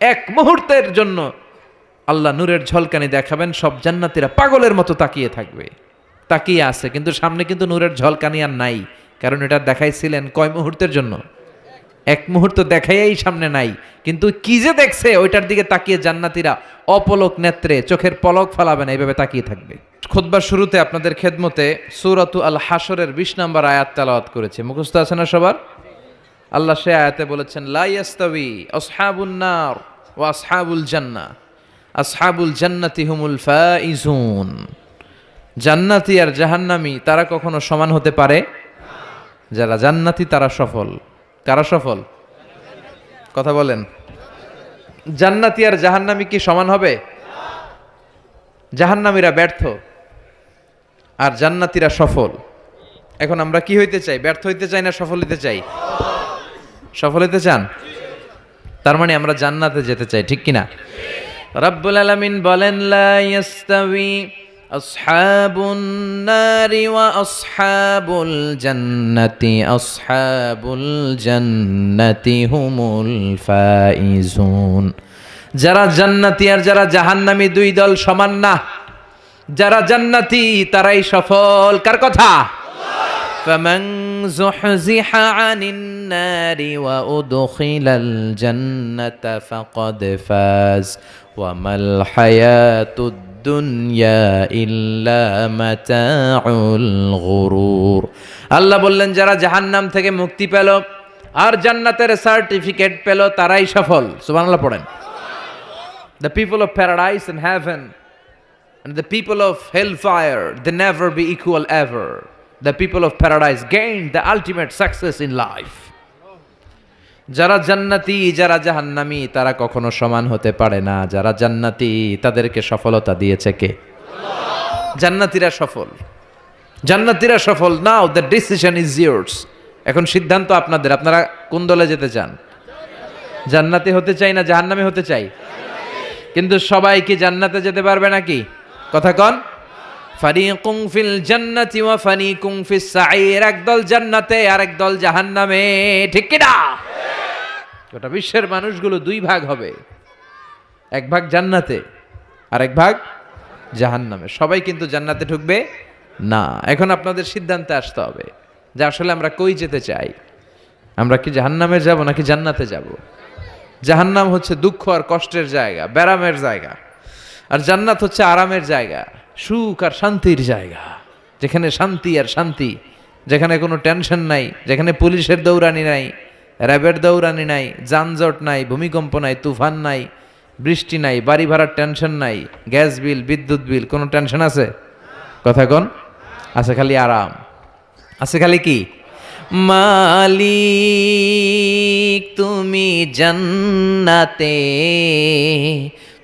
এক মুহূর্তের জন্য আল্লাহ নূরের ঝলকানি দেখাবেন, সব জান্নাতীরা পাগলের মতো তাকিয়ে থাকবে। তাকিয়ে আছে, কিন্তু সামনে কিন্তু নূরের ঝলকানি আর নাই, কারণ এটা দেখাইছিলেন কয় মুহূর্তের জন্য? এক মুহূর্ত দেখাইয়াই সামনে নাই, কিন্তু কি যে দেখছে, ওইটার দিকে তাকিয়ে জান্নাতীরা অপলক নেত্রে চোখের পলক ফালাবে না এইভাবে তাকিয়ে থাকবে। খোদবার শুরুতে আপনাদের খেদমতে সুরাতু আল হাসরের বিশ নম্বর আয়াত তেলাওয়াত করেছে। মুখস্থ আছে না সবার? আল্লাহ সে আয়াতে বলেছেন লাইয়াস্তাবি আসহাবুন নার। ও আসহাবুল জান্না আসহাবুল জান্নাতি হুমুল ফাইজুন। জান্নাতি আর জাহান্নামি তারা কখনো সমান হতে পারে? যারা জান্নাতি তারা সফল। কারা সফল? কথা বলেন। জান্নাতি আর জাহান্নামি কি সমান হবে? জাহান্নামীরা ব্যর্থ আর জান্নাতীরা সফল। এখন আমরা কি হইতে চাই? ব্যর্থ হইতে চাই না সফল হইতে চাই? সফল হইতে চান? তার মানে আমরা জান্নাতে যেতে চাই, ঠিক কিনা? রব্বুল আলামিন বলেন হুমুল যারা জান্নাতি আর যারা জাহান্নামী দুই দল সমান না, যারা জান্নাতি তারাই সফল। কার কথা? فمن زحزح عن النار وأدخل الجنة فقد فاز وما الحياة الدنيا إلا متاع الغرور আল্লাহ বললেন যারা জাহান্নাম থেকে মুক্তি পেল আর জান্নাতের সার্টিফিকেট পেল তারাই সফল সুবহানাল্লাহ পড়েন The people of paradise and heaven and the people of hellfire, they never be equal ever. The people of paradise gained the ultimate success in life. যারা জান্নাতি, যারা জাহান্নামি, তারা কখনো সমান হতে পারে না। যারা জান্নাতি, তাদেরকে সফলতা দিয়েছে কে? জান্নাতিরা সফল। জান্নাতিরা সফল। Now the decision is yours এখন সিদ্ধান্ত আপনাদের। আপনারা কোন দলে যেতে চান? জান্নাতি হতে চাই না জাহান্নামি হতে চাই? কিন্তু সবাই কি জান্নাতে যেতে পারবে নাকি? কথা কন। ফারিকুং ফিল জান্নাতি ওয়া ফারিকুং ফিস সাঈর একদল জান্নাতে আর একদল জাহান্নামে। ঠিক কি না? গোটা বিশ্বের মানুষগুলো দুই ভাগ হবে। এক ভাগ জান্নাতে আর এক ভাগ জাহান্নামে। সবাই কিন্তু জান্নাতে ঢুকবে? না। এখন আপনাদের সিদ্ধান্তে আসতে হবে যে আসলে আমরা কই যেতে চাই? আমরা কি জাহান্নামে যাব নাকি জান্নাতে যাব? জাহান্নাম হচ্ছে দুঃখ আর কষ্টের জায়গা, ব্যারামের জায়গা। আর জান্নাত হচ্ছে আরামের জায়গা। সুখ আর শান্তির জায়গা। যেখানে শান্তি আর শান্তি, যেখানে কোনো টেনশন নাই, যেখানে পুলিশের দৌড়ানি নাই, র্যাবের দৌড়ানি নাই, যানজট নাই, ভূমিকম্প নাই, তুফান নাই, বৃষ্টি নাই, বাড়ি ভাড়ার টেনশন নাই, গ্যাস বিল, বিদ্যুৎ বিল, কোনো টেনশন আছে? কথা কন, আছে খালি আরাম। আছে খালি কি? মালিক, তুমি জান্নাতে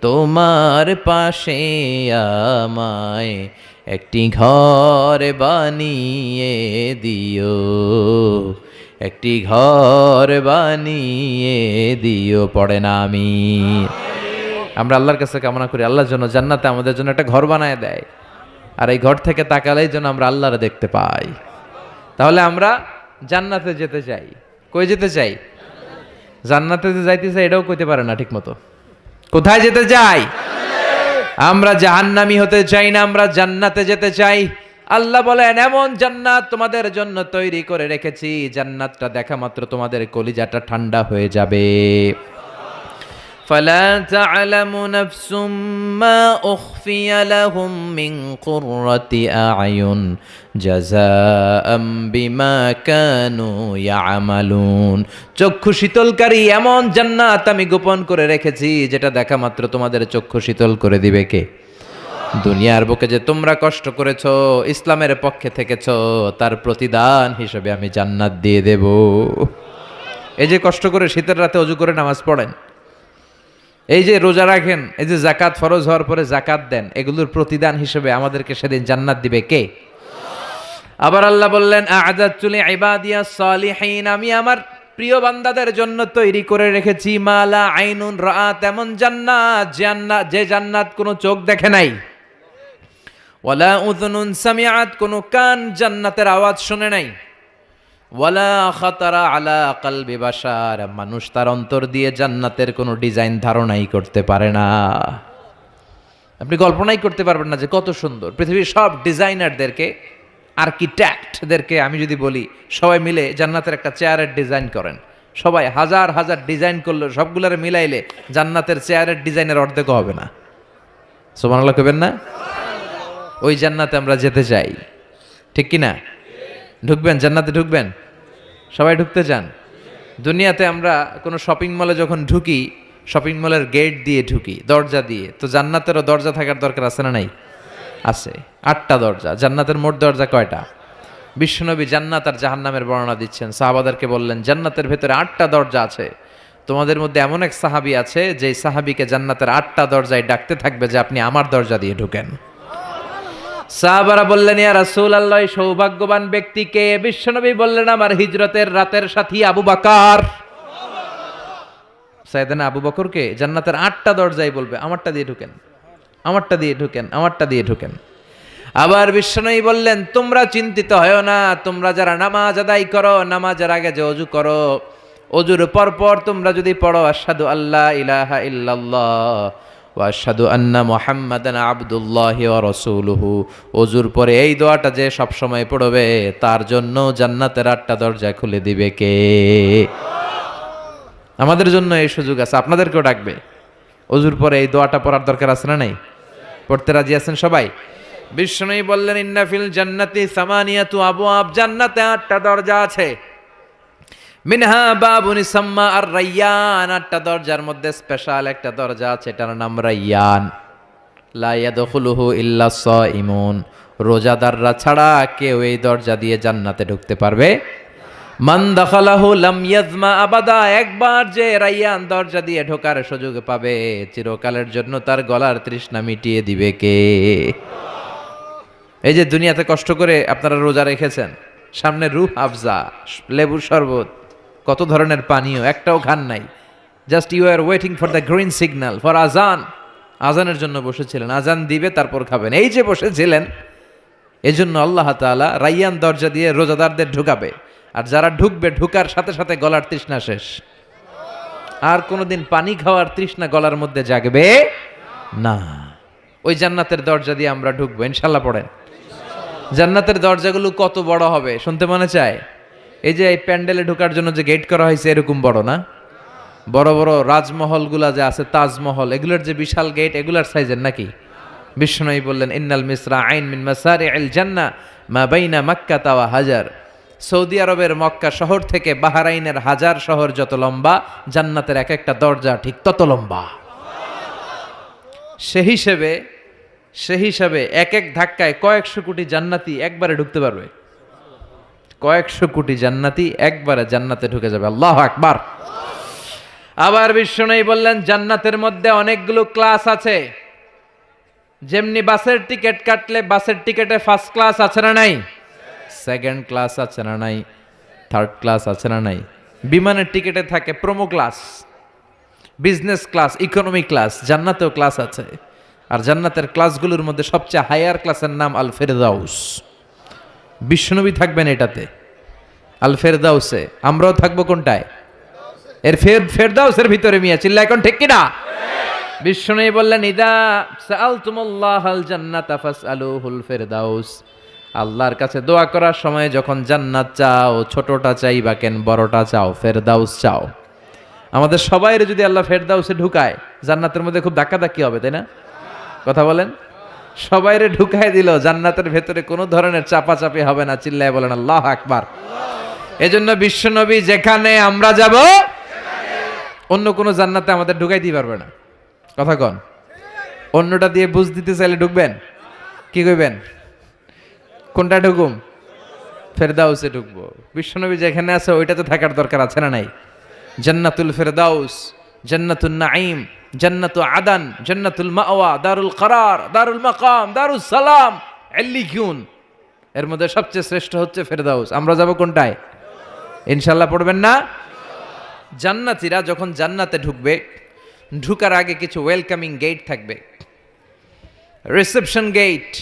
তোমার পাশে আমায় একটি ঘর বানিয়ে দিও। একটি ঘর বানিয়ে দিও, পড়ে না আমি। আমরা আল্লাহর কাছে কামনা করি, আল্লাহর জন্য জান্নাতে আমাদের জন্য একটা ঘর বানায় দেয়। আর এই ঘর থেকে তাকালেই যেন আমরা আল্লাহরে দেখতে পাই। তাহলে আমরা জান্নাতে যেতে চাই। কই যেতে চাই? জান্নাতে যে যাইতে চাই এটাও কইতে পারে না ঠিক মতো কোথায় যেতে চাই? আমরা জাহান্নামি হতে চাই না, আমরা জান্নাতে যেতে চাই। আল্লাহ বলেন, এমন জান্নাত তোমাদের জন্য তৈরি করে রেখেছি। জান্নাতটা দেখা মাত্র তোমাদের কলিজাটা ঠান্ডা হয়ে যাবে। فلا تعلم نفس ما أخفي لهم من قرة أعين جزاء بما كانوا يعملون চক্ষু শীতলকারী এমন জান্নাত আমি গোপন করে রেখেছি যেটা দেখা মাত্র তোমাদের চক্ষু শীতল করে দিবে কে দুনিয়ার বুকে যে তোমরা কষ্ট করেছো ইসলামের পক্ষে থেকেছো তার প্রতিদান হিসেবে আমি জান্নাত দিয়ে দেব এই যে কষ্ট করে শীতের রাতে অজু করে নামাজ পড়েন এই যে রোজা রাখেন, এই যে জাকাত ফরজ হওয়ার পরে জাকাত দেন, এগুলোর প্রতিদান হিসেবে আমাদেরকে সেদিন জান্নাত দিবে কে? আবার আল্লাহ বললেন ইবাদিয়া সালিহিন, আমি আমার প্রিয় বান্দাদের জন্য তৈরি করে রেখেছি মালা আইনুন রাত এমন জান্নাত জান্নাত, যে জান্নাত কোনো চোখ দেখে নাই। ওয়ালা উযুনুন সামিআত, কোনো কান জান্নাতের আওয়াজ শুনে নাই। ওয়ালা খাতারা আলা কালবি বাশার, মানুষ তার অন্তর দিয়ে জান্নাতের কোনো ডিজাইন ধারণাই করতে পারে না। আপনি কল্পনাই করতে পারবেন না যে কত সুন্দর। পৃথিবীর সব ডিজাইনারদেরকে, আর্কিটেক্টদেরকে আমি যদি বলি, সবাই মিলে জান্নাতের একটা চেয়ারের ডিজাইন করেন। সবাই হাজার হাজার ডিজাইন করলে, সবগুলোর মিলাইলে জান্নাতের চেয়ারের ডিজাইনের অর্ধেক হবে না। সোমানাল্লাহ কবেন না? ওই জান্নাতে আমরা যেতে চাই। ঠিক কি না ঢুকবেন, জান্নাতে ঢুকবেন? সবাই ঢুকতে চান দুনিয়াতে আমরা কোনো শপিং মলে যখন ঢুকি শপিং মলের গেট দিয়ে ঢুকি, দরজা দিয়ে, তো জান্নাতেরও দরজা থাকার দরকার আছে না নাই? আছে। আটটা দরজা, জান্নাতের মোট দরজা কয়টা? বিশ্বনবী জান্নাত আর জাহান্নামের বর্ণনা দিচ্ছেন। সাহাবাদারকে বললেন, জান্নাতের ভেতরে আটটা দরজা আছে। তোমাদের মধ্যে এমন এক সাহাবি আছে যে সাহাবিকে জান্নাতের আটটা দরজায় ডাকতে থাকবে যে আপনি আমার দরজা দিয়ে ঢুকেন। সাহাবারা বললেন, ইয়া রাসূল আল্লাহ সৌভাগ্যবান ব্যক্তিকে বিশ্বনবী বললেন, আমার হিজরতের রাতের সাথী আবু বাকার। সাইদানা আবু বকরকে জান্নাতের আটটা দরজায় বলবে, আমারটা দিয়ে ঢুকেন, আমারটা দিয়ে ঢুকেন, আমারটা দিয়ে ঢুকেন। আবার বিশ্বনবী বললেন, তোমরা চিন্তিত হয় না, তোমরা যারা নামাজ আদায় করো, নামাজের আগে যে অজু করো, অজুর পর পর তোমরা যদি পড়ো, আশহাদু আল্লাহ ইলাহা ইল্লাল্লাহ। ওয়াশহাদু আন্না মুহাম্মাদান আবদুল্লাহি রাসূলুহু। অজুর পরে এই দোয়াটা যে সব সময় পড়বে, তার জন্য জান্নাতের আটটা দরজা খুলে দিবে কে? আমাদের জন্য এই সুযোগ আছে, আপনাদেরকেও ডাকবে। অজুর পরে এই দোয়াটা পড়ার দরকার আছে না নাই? পড়তে রাজি আছেন সবাই? বিষ্ণুই বললেন ইন্নাফিল জান্নাতি সামানিয়াতু আব জান্নাতে আটটা দরজা আছে। মিনহা বাবুনি সাম্মা আর রাইয়ান, আটটা দরজার মধ্যে স্পেশাল একটা দরজা আছে, এটার নাম রাইয়ান। লা ইয়াদখুলুহু ইল্লা সাইমুন রোজাদাররা ছাড়া কেউ এই দরজা দিয়ে জান্নাতে ঢুকতে পারবে? মান দখালাহু লাম ইয়াজমা আবাদা, একবার যে রাইয়ান দরজা দিয়ে ঢোকার সুযোগ পাবে, চিরকালের জন্য তার গলার তৃষ্ণা মিটিয়ে দিবে কে? এই যে দুনিয়াতে কষ্ট করে আপনারা রোজা রেখেছেন, সামনে রুহ আফজা, লেবুর শরবত। কত ধরনের পানীয়? একটাও খান নাই। Just you are waiting for the green signal for আজান আজানের জন্য বসেছিলেন। আজান দিবে, তারপর খাবেন। এই যে বসেছিলেন, এজন্য আল্লাহ তাআলা রাইয়ান দরজা দিয়ে রোজাদারদের ঢুকাবে। আর যারা ঢুকবে, ঢুকার সাথে সাথে গলার তৃষ্ণা শেষ। আর কোনোদিন পানি খাওয়ার তৃষ্ণা গলার মধ্যে জাগবে না। ওই জান্নাতের দরজা দিয়ে আমরা ঢুকবো। ইনশাল্লাহ পড়েন। জান্নাতের দরজাগুলো কত বড় হবে, শুনতে মনে চায়? এই যে এই প্যান্ডেলে ঢোকার জন্য যে গেট করা হয়েছে, এরকম বড় না? বড় বড় রাজমহলগুলা যে আছে, তাজমহল, এগুলোর যে বিশাল গেট এগুলার সাইজের নাকি? বিষ্ণুই বললেন, ইন্নাল মিসরা আইন মিন মাসারি আল জান্না মা বাইনা মাক্কা তাওয়া হাজার। সৌদি আরবের মক্কা শহর থেকে বাহারাইনের হাজার শহর যত লম্বা, জান্নাতের এক একটা দরজা ঠিক তত লম্বা। সে হিসেবে, সে হিসাবে এক এক ধাক্কায় কয়েকশো কোটি জান্নাতি একবারে ঢুকতে পারবে। কয়েকশো কোটি জান্নাতি একবারে জান্নাতে ঢুকে যাবে। আল্লাহ আকবার। আবার বিষ্ণু বললেন, জান্নাতের মধ্যে অনেকগুলো ক্লাস আছে। যেমনি বাসের টিকিট কাটলে বাসের টিকিটে ফার্স্ট ক্লাস আছে না নাই? সেকেন্ড ক্লাস আছে না নাই? থার্ড ক্লাস আছে না নাই? বিমানের টিকিটে থাকে promo class business class economy class জান্নাতেও class আছে। আর জান্নাতের ক্লাসগুলোর মধ্যে সবচেয়ে হায়ার ক্লাসের নাম আল ফেরদাউস বিষ্ণুবী থাকবেন এটাতে। আল ফেরদাউসে আমরাও থাকব কোনটায়? এর ফের ফেরদাউসের ভিতরে মিয়া চিল্লা এখন ঠিক কিনা? বিষ্ণু বললেন, ইদা সাআলতুমুল্লাহ আল জান্নাত ফাসআলুহুল ফেরদাউস। আল্লাহর কাছে দোয়া করার সময় যখন জান্নাত চাও, ছোটটা চাই বা কেন, বড়টা চাও, ফেরদাউস চাও। আমাদের সবাইরে যদি আল্লাহ ফেরদাউসে ঢুকায়, জান্নাতের মধ্যে খুব ধাক্কাধাক্কি হবে, তাই না? কথা বলেন? সবাইরে ঢুকায় দিল, জান্নাতের ভেতরে কোনো ধরনের চাপাচাপি হবে না, চিল্লায় বলেন, আল্লাহ আকবার। এজন্য বিশ্বনবী যেখানে আমরা যাব, অন্য কোনো জান্নাতে আমাদের ঢুকাই দিতে পারবে না। কথা কন। অন্যটা দিয়ে বুঝ দিতে চাইলে ঢুকবেন? কি কইবেন? কোনটা ঢুকুম? ফেরদাউসে ঢুকবো। বিশ্বনবী যেখানে আছে, ওইটাতে থাকার দরকার আছে না নাই? জান্নাতুল ফেরদাউস জান্নাতুল নাঈম জান্নাত আদান, জান্নাতুল মাওয়া, দারুল করার, দারুল মাকাম দারুল সালাম এল্লিকিউন এর মধ্যে সবচেয়ে শ্রেষ্ঠ হচ্ছে ফেরদাউস। আমরা যাব কোনটায়? ইনশাল্লাহ পড়বেন না? জান্নাতিরা যখন জান্নাতে ঢুকবে, ঢুকার আগে কিছু ওয়েলকামিং গেট থাকবে। রিসেপশন গেট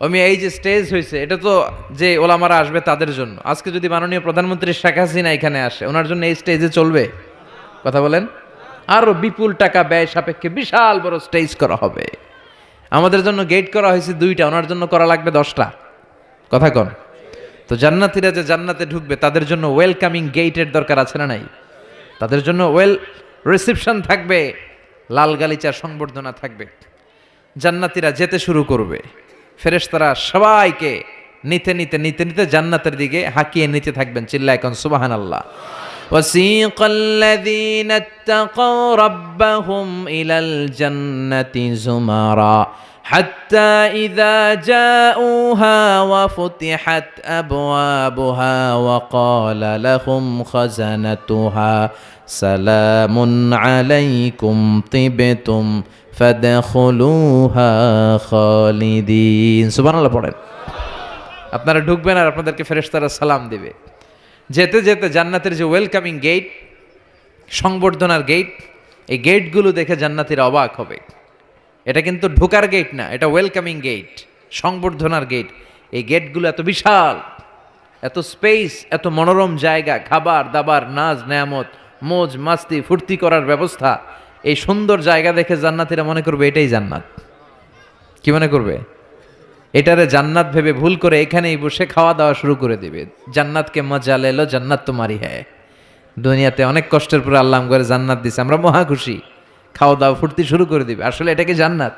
আমি এই যে স্টেজ হয়েছে এটা তো যে ওলামারা আসবে তাদের জন্য। আজকে যদি মাননীয় প্রধানমন্ত্রী শেখ হাসিনা এখানে আসে, ওনার জন্য এই স্টেজে চলবে? কথা বলেন। আরও বিপুল টাকা ব্যয় সাপেক্ষে বিশাল বড় স্টেজ করা হবে। আমাদের জন্য গেট করা হয়েছে দুইটা, ওনার জন্য করা লাগবে দশটা। কথা কন। তো জান্নাতিরা যে জান্নাতে ঢুকবে, তাদের জন্য ওয়েলকামিং গেটের দরকার আছে না নাই? তাদের জন্য ওয়েল রিসেপশন থাকবে, লাল গালিচার সংবর্ধনা থাকবে। জান্নাতিরা যেতে শুরু করবে। ফেরেশতারা সবাইকে নিতে নিতে নিতে নিতে জান্নাতের দিকে হাঁকিয়ে নিতে থাকবেন। চিল্লা এখন সুবাহান আল্লাহ وسيق الذين اتقوا ربهم إلى الجنة زمرا حتى إذا جاءوها وفتحت أبوابها وقال لهم خزنتها سلام عليكم طبتم فادخلوها خالدين سبحان الله পড়েন আপনারা ঢুকবেন আর আপনাদেরকে ফেরেশতারা সালাম দিবে যেতে যেতে জান্নাতের যে ওয়েলকামিং গেট সংবর্ধনার গেট এই গেটগুলো দেখে জান্নাতিরা অবাক হবে। এটা কিন্তু ঢোকার গেট না, এটা ওয়েলকামিং গেট সংবর্ধনার গেট এই গেটগুলো এত বিশাল, এত স্পেস এত মনোরম জায়গা, খাবার, দাবার নাচ নেয়ামত, মোজ, মাস্তি, ফুর্তি করার ব্যবস্থা। এই সুন্দর জায়গা দেখে জান্নাতিরা মনে করবে এটাই জান্নাত। কি মনে করবে? এটারে জান্নাত ভেবে ভুল করে এখানেই বসে খাওয়া দাওয়া শুরু করে দিবে। জান্নাতকে মজা লেলো, জান্নাত তোমারই হ্যাঁ দুনিয়াতে অনেক কষ্টের পরে আল্লাহ করে জান্নাত দিছে, আমরা মহা খুশি। খাওয়া দাওয়া ফুর্তি শুরু করে দিবে। আসলে এটা কি জান্নাত?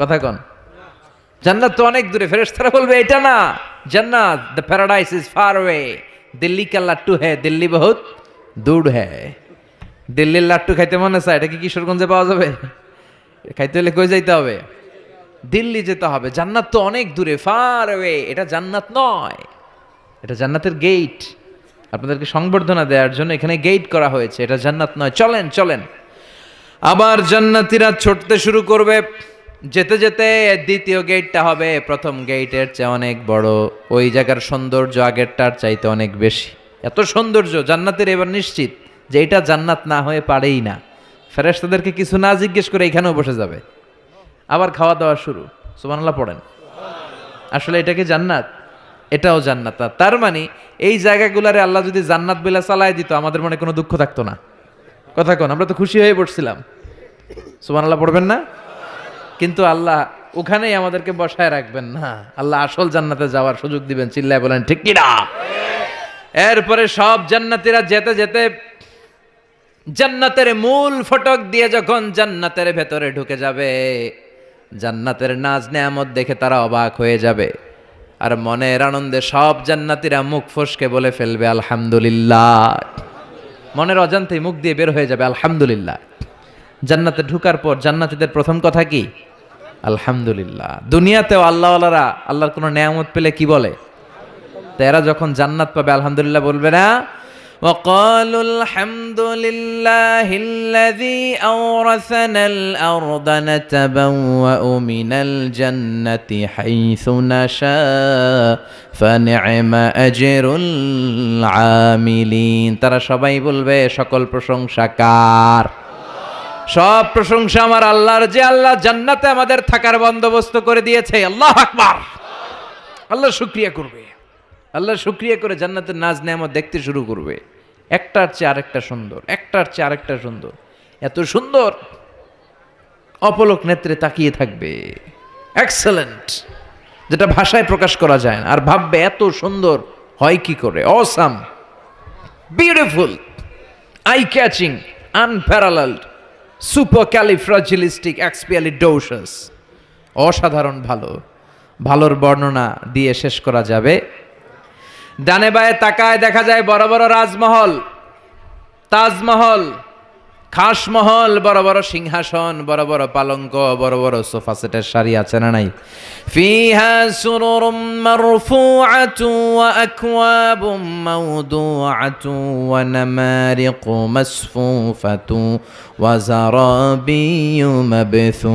কথা কন। জান্নাত তো অনেক দূরে, ফেরেশতারা বলবে, এটা না, জান্নাত the paradise is far way Delhi কা লাট্টু হ্যাঁ দিল্লি বহুত দূর হ্যাঁ দিল্লির লাট্টু খাইতে মনে চায়, এটা কি কিশোরগঞ্জে পাওয়া যাবে? খাইতে হলে কই যাইতে হবে? দিল্লি যেতে হবে। জান্নাত তো অনেক দূরে ফার ওয়ে এটা জান্নাত নয়। এটা জান্নাতের গেট আপনাদেরকে সংবর্ধনা দেওয়ার জন্য এখানে গেট করা হয়েছে। এটা জান্নাত নয়। চলেন চলেন। আবার জান্নাতিরা ছুটতে শুরু করবে। যেতে যেতে দ্বিতীয় গেটটা হবে। প্রথম গেটের চেয়ে অনেক বড়। ওই জায়গার সৌন্দর্য আগেরটার চাইতে অনেক বেশি। এত সৌন্দর্য, জান্নাতের এবার নিশ্চিত যে এটা জান্নাত না হয়ে পারেই না। ফেরেশতাদেরকে কিছু না জিজ্ঞেস করে এখানেও বসে যাবে। আবার খাওয়া দাওয়া শুরু। সুবহানাল্লাহ পড়েন। আসলে এটা কি জান্নাত? এটাও জান্নাত। তার মানে এই জায়গাগুলারে আল্লাহ যদি জান্নাত বেলা চালায় দিত, আমাদের মনে কোনো দুঃখ থাকতো না। কথা কোন, আমরা তো খুশি হয়ে পড়ছিলাম সুবহানাল্লাহ পড়বেন না? কিন্তু আল্লাহ ওখানেই আমাদেরকে বসায় রাখবেন না। আল্লাহ আসল জান্নাতে যাওয়ার সুযোগ দিবেন। চিল্লায় বলেন, ঠিক কি না এরপরে সব জান্নাতীরা যেতে যেতে জান্নাতের মূল ফটক দিয়ে যখন জান্নাতের ভেতরে ঢুকে যাবে জান্নাতের নাজ নেয়ামত দেখে তারা অবাক হয়ে যাবে। আর মনের আনন্দে সব জান্নাতীরা মুখ ফসকে বলে ফেলবে, আলহামদুলিল্লাহ। মনের অজান্তেই মুখ দিয়ে বের হয়ে যাবে, আলহামদুলিল্লাহ। জান্নাতে ঢুকার পর জান্নাতীদের প্রথম কথা কি? আলহামদুলিল্লাহ। দুনিয়াতেও আল্লাহওয়ালারা আল্লাহর কোনো নেয়ামত পেলে কি বলে? তো এরা যখন জান্নাত পাবে, আলহামদুলিল্লাহ, বলবে না وقالوا الحمد لله الذي أورثنا الأرض نتبوأ من الجنة حيث نشاء فنعم أجر العاملين তারা সবাই বলবে সকল প্রশংসা কার সব প্রশংসা আমার আল্লাহর যে আল্লাহ জান্নাতে আমাদের থাকার বন্দোবস্ত করে দিয়েছে আল্লাহ আকবার আল্লাহ শুক্রিয়া করবে আল্লাহ শুক্রিয়া করে জান্নাতের নাজ নেয়ামত দেখতে শুরু করবে। একটার চেয়ে আরেকটা সুন্দর, একটার চেয়ে আরেকটা সুন্দর। এত সুন্দর, অপলক নেত্রে তাকিয়ে থাকবে। এক্সেলেন্ট যেটা ভাষায় প্রকাশ করা যায় না। আর ভাববে এত সুন্দর, হয় কি করে? Awesome beautiful eye catching unparalleled supercalifragilisticexpialidocious অসাধারণ ভালো। ভালোর বর্ণনা দিয়ে শেষ করা যাবে। ডানে বায়ে তাকায় দেখা যায় বড় বড় রাজমহল, তাজমহল খাস মহল বড় বড় সিংহাসন, বড় বড় পালঙ্ক, বড় বড় সোফা সেটের শাড়ি আছে না নাই? ফিহা সুরুরুম মারফুআতু ওয়া আকওয়াবুম মাওদুআতু ওয়া নামারিকু মাসফুফাতু ওয়া জারাবিয়্যু মাবথু